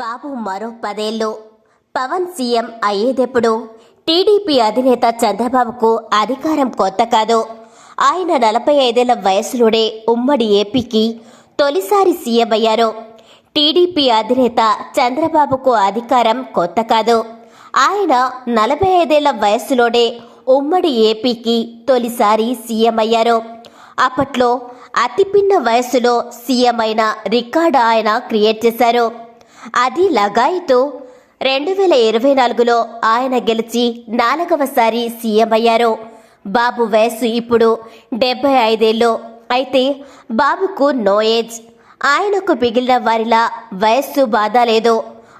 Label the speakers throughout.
Speaker 1: బాబు మరో పదేళ్ళు. Pawan CM అయ్యేదెప్పుడు? TDP అధినేత చంద్రబాబుకు అధికారం కొత్త కాదు. ఆయన నలభై ఐదేళ్ళ వయసులోనే ఉమ్మడి ఏపీకి తొలిసారి సీఎం అయ్యారు. టీడీపీ అధినేత చంద్రబాబుకు అధికారం కొత్త కాదు. ఆయన నలభై ఐదేళ్ళ వయసులోనే ఉమ్మడి ఏపీకి తొలిసారి సీఎం అయ్యారు. అప్పట్లో అతిపిన్న వయసులో సీఎం అయిన రికార్డు ఆయన క్రియేట్ చేశారు. అది లగాయితో రెండు వేల ఇరవై నాలుగులో ఆయన గెలిచి నాలుగవసారి సీఎం అయ్యారు. బాబు వయసు ఇప్పుడు డెబ్బై ఐదేళ్ళు. అయితే బాబుకు నో ఏజ్ ఆయనకు మిగిలిన వారిలా వయస్సు బాధ లేదు.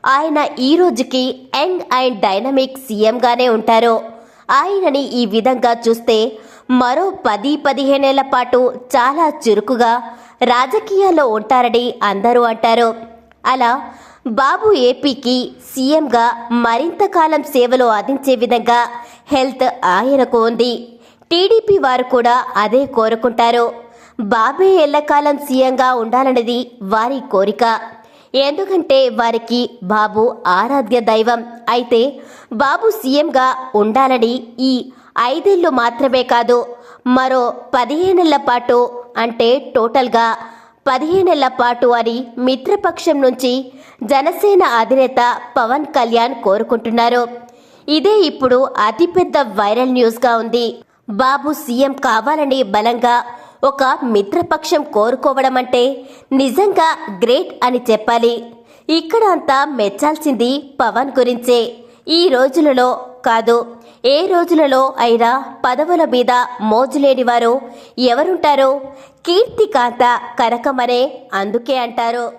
Speaker 1: ఆయన ఈ రోజుకి యంగ్ అండ్ డైనమిక్ సీఎంగానే ఉంటారు. ఆయనని ఈ విధంగా చూస్తే మరో పది పదిహేనేళ్ళ పాటు చాలా చురుకుగా రాజకీయాల్లో ఉంటారని అందరూ అంటారు. అలా బాబు ఏపీకి సీఎంగా మరింత కాలం సేవలు అందించే విధంగా హెల్త్ ఆయనకు ఉంది. టీడీపీ వారు కూడా అదే కోరుకుంటారు. బాబే ఎల్లకాలం సీఎంగా ఉండాలన్నది వారి కోరిక. ఎందుకంటే వారికి బాబు ఆరాధ్య దైవం. అయితే బాబు సీఎంగా ఉండాలని ఈ ఐదేళ్ళు మాత్రమే కాదు మరో పదిహేనేళ్ళ పాటు అంటే టోటల్గా పదిహేనేళ్ళ పాటు అని మిత్రపక్షం నుంచి జనసేన అధినేత పవన్ కళ్యాణ్ కోరుకుంటున్నారు. ఇదే ఇప్పుడు అతిపెద్ద వైరల్ న్యూస్గా ఉంది. బాబు సీఎం కావాలని బలంగా ఒక మిత్రపక్షం కోరుకోవడం అంటే నిజంగా గ్రేట్ అని చెప్పాలి. ఇక్కడ అంతా మెచ్చాల్సింది పవన్ గురించే. ఈ రోజులలో కాదు. ఏ రోజులలో అయినా పదవుల మీద మోజులేని వారు ఎవరుంటారో? కీర్తికాంత కనకమనే అందుకే అంటారు.